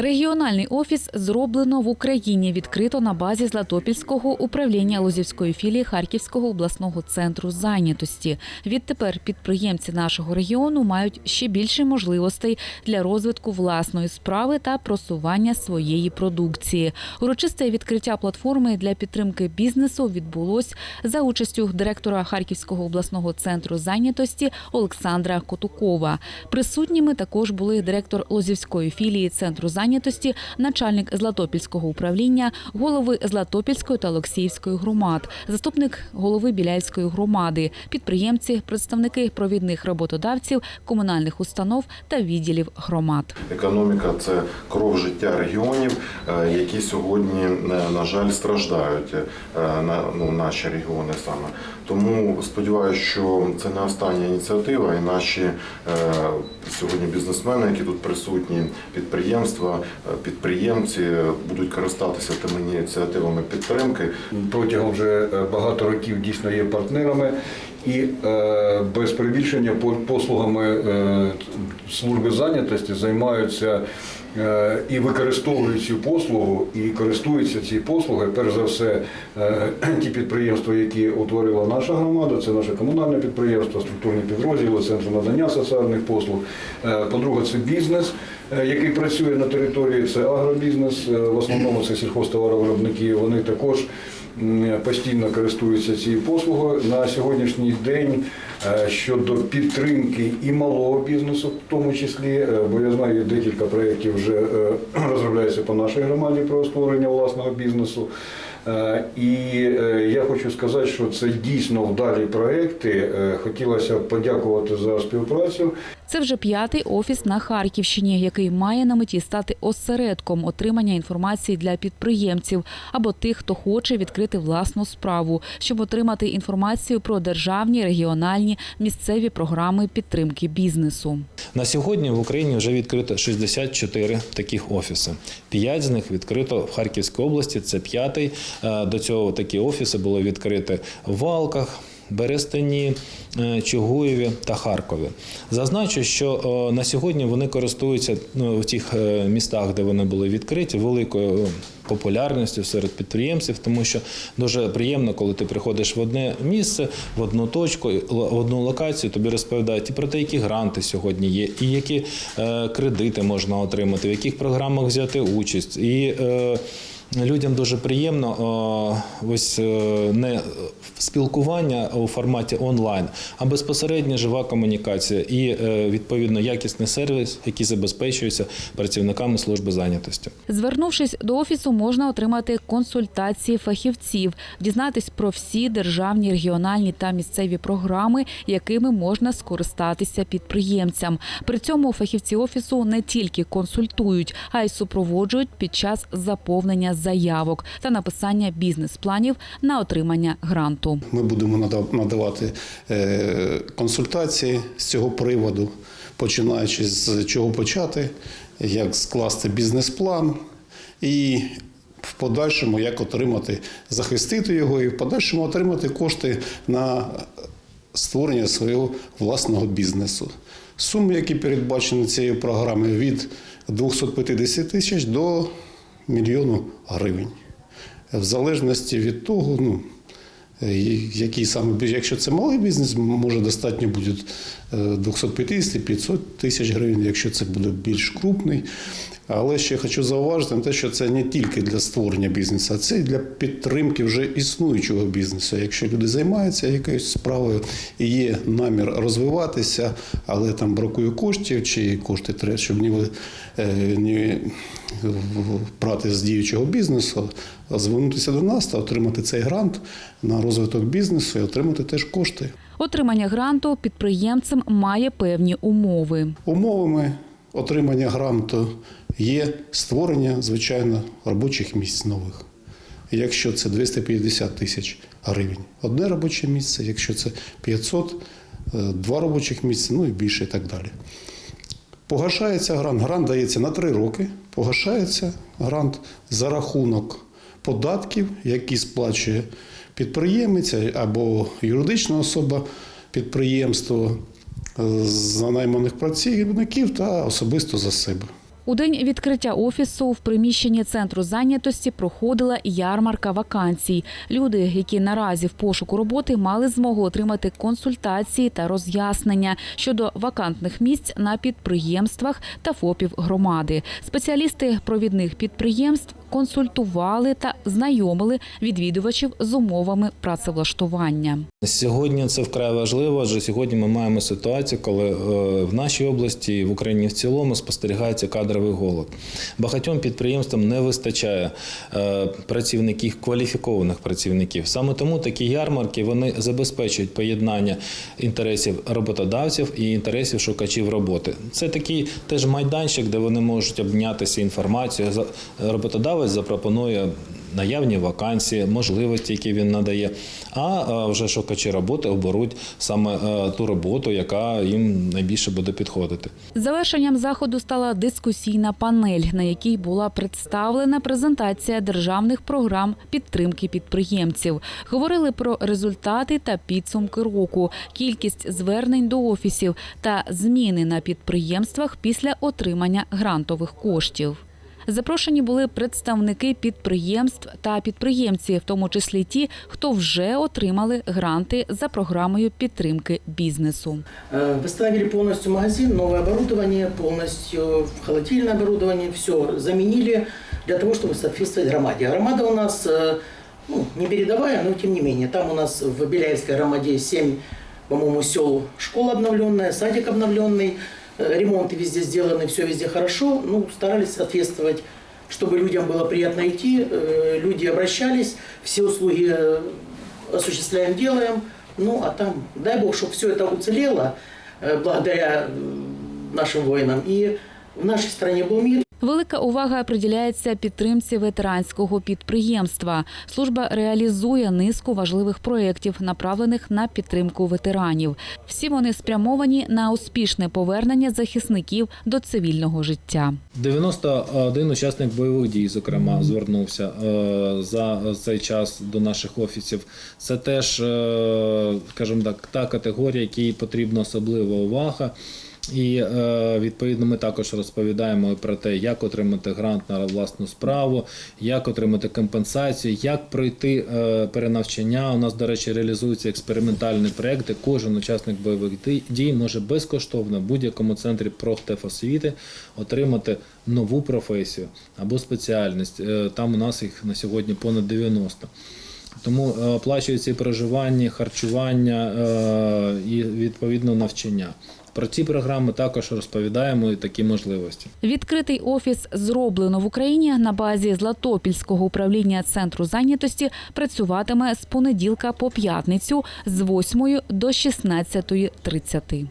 Регіональний офіс зроблено в Україні. Відкрито на базі Златопільського управління Лозівської філії Харківського обласного центру зайнятості. Відтепер підприємці нашого регіону мають ще більше можливостей для розвитку власної справи та просування своєї продукції. Урочисте відкриття платформи для підтримки бізнесу відбулось за участю директора Харківського обласного центру зайнятості Олександра Котукова. Присутніми також були директор Лозівської філії центру зайнятості, начальник Златопільського управління, голови Златопільської та Олексіївської громад, заступник голови Біляївської громади, підприємці, представники провідних роботодавців, комунальних установ та відділів громад. Економіка це кров життя регіонів, е, які сьогодні, е, на жаль, страждають е, на ну, наші регіони саме. Тому сподіваюся, що це не остання ініціатива, і наші сьогодні бізнесмени, які тут присутні, підприємства, підприємці будуть користатися тими ініціативами підтримки. протягом вже е, багато років дійсно є партнерами. І е, без перебільшення по- послугами е, служби зайнятості займаються е, і використовують цю послугу, і користуються цією послугою. Перш за все, е, ті підприємства, які утворила наша громада, це наше комунальне підприємство, структурні підрозділи, центр надання соціальних послуг. Е, По-друге, це бізнес, е, який працює на території, це агробізнес, е, в основному це сільхозтоваровиробники. Вони також постійно користуються цією послугою. На сьогоднішній день е, щодо підтримки і малого бізнесу, в тому числі, е, бо я знаю, декілька проєктів вже е, розробляється по нашій громаді про створення власного бізнесу. Е, І е, я хочу сказати, що це дійсно вдалі проекти. Е, Хотілося подякувати за співпрацю. Це вже п'ятий офіс на Харківщині, який має на меті стати осередком отримання інформації для підприємців або тих, хто хоче відкрити власну справу, щоб отримати інформацію про державні, регіональні, місцеві програми підтримки бізнесу. На сьогодні в Україні вже відкрито 64 таких офіси. П'ять з них відкрито в Харківській області. Це п'ятий. Е, До цього такі офіси були відкриті в Валках. Берестині, е, Чугуєві та Харкові. Зазначу, що е, на сьогодні вони користуються ну, в тих е, містах, де вони були відкриті, великою популярністю серед підприємців, тому що дуже приємно, коли ти приходиш в одне місце, в одну точку, в одну локацію, тобі розповідають і про те, які гранти сьогодні є, і які кредити можна отримати, в яких програмах взяти участь. І Людям дуже приємно е, ось е, не спілкування у форматі онлайн, а безпосередня жива комунікація і е, відповідно якісний сервіс, який забезпечується працівниками служби зайнятості. Звернувшись до офісу, можна отримати консультації фахівців, дізнатись про всі державні, регіональні та місцеві програми, якими можна скористатися підприємцям. При цьому фахівці офісу не тільки консультують, а й супроводжують під час заповнення заявок та написання бізнес-планів на отримання гранту. Ми будемо надавати е, консультації з цього приводу, починаючи з чого почати, як скласти бізнес-план і в подальшому як отримати, захистити його і в подальшому отримати кошти на створення свого власного бізнесу. Суми, які передбачені цією програмою, від 250 тисяч до мільйону гривень. В залежності від того, ну, Е, який саме якщо це малий бізнес, може достатньо буде е, 250-500 тисяч гривень, якщо це буде більш крупний. Але ще хочу зауважити на те, що це не тільки для створення бізнесу, а це і для підтримки вже існуючого бізнесу. Якщо люди займаються якоюсь справою і є намір розвиватися, але там бракує коштів, чи кошти треба, щоб не, ви- е, не брати з діючого бізнесу, а звернутися до нас та отримати цей грант на розвиток бізнесу і отримати теж кошти. Отримання гранту підприємцем має певні умови. Умовами отримання гранту є створення, звичайно, робочих місць нових. Якщо це 250 тисяч гривень одне робоче місце, якщо це 500, е, два робочих місця, ну і більше і так далі. Погашається грант. Грант дається на три роки. Погашається грант за рахунок податків, які сплачує підприємець або юридична особа підприємство е, за найманих працівників та особисто за себе. У день відкриття офісу в приміщенні центру зайнятості проходила ярмарка вакансій. Люди, які наразі в пошуку роботи, мали змогу отримати консультації та роз'яснення щодо вакантних місць на підприємствах та ФОПів громади. Спеціалісти провідних підприємств консультували та знайомили відвідувачів з умовами працевлаштування. Сьогодні це вкрай важливо, адже сьогодні ми маємо ситуацію, коли е, в нашій області і в Україні в цілому спостерігається кадровий голод. Багатьом підприємствам не вистачає е, працівників, кваліфікованих працівників. Саме тому такі ярмарки вони забезпечують поєднання інтересів роботодавців і інтересів шукачів роботи. Це такий теж майданчик, де вони можуть обмінятися інформацією. За- Роботодавець запропонує наявні вакансії, можливості, які він надає. А е, вже шукачі роботи оберуть саме е, ту роботу, яка їм найбільше буде підходити. Завершенням заходу стала дискусійна панель, на якій була представлена презентація державних програм підтримки підприємців. Говорили про результати та підсумки року, кількість звернень до офісів та зміни на підприємствах після отримання грантових коштів. Запрошені були представники підприємств та підприємці, в тому числі ті, хто вже отримали гранти за програмою підтримки бізнесу. Э, Восстановили полностью магазин, новое оборудование, полностью холодильное оборудование, все заменили для того, чтобы соответствовать громаде. А Громада у нас э, ну, не передовая, но тем не менее. Там у нас в Беляевской громаде 7, по-моему, сел, школа обновленная, садик обновленный, э, ремонты везде сделаны, все везде хорошо. Ну, старались соответствовать, чтобы людям было приятно идти, э, люди обращались, все услуги э, осуществляем, делаем. Ну, а там, дай бог, чтобы все это уцелело э, благодаря э, нашим воинам. И в нашей стране был мир. Велика увага приділяється підтримці ветеранського підприємства. Служба реалізує низку важливих проєктів, направлених на підтримку ветеранів. Всі вони спрямовані на успішне повернення захисників до цивільного життя. 91 учасник бойових дій, зокрема, звернувся е, за цей час до наших офісів. Це теж, е, скажімо так, та категорія, якій потрібна особлива увага. І е, відповідно ми також розповідаємо про те, як отримати грант на власну справу, як отримати компенсацію, як пройти е, перенавчання. У нас, до речі, реалізуються експериментальні проекти. Кожен учасник бойових дій- може безкоштовно в будь-якому центрі профтехосвіти отримати нову професію або спеціальність. Е, Там у нас їх на сьогодні понад 90. Тому оплачується і проживання, харчування і відповідно навчання. Про ці програми також розповідаємо і такі можливості. Відкритий офіс зроблено в Україні на базі Златопільського управління центру зайнятості працюватиме з понеділка по п'ятницю з 8 до 16.30.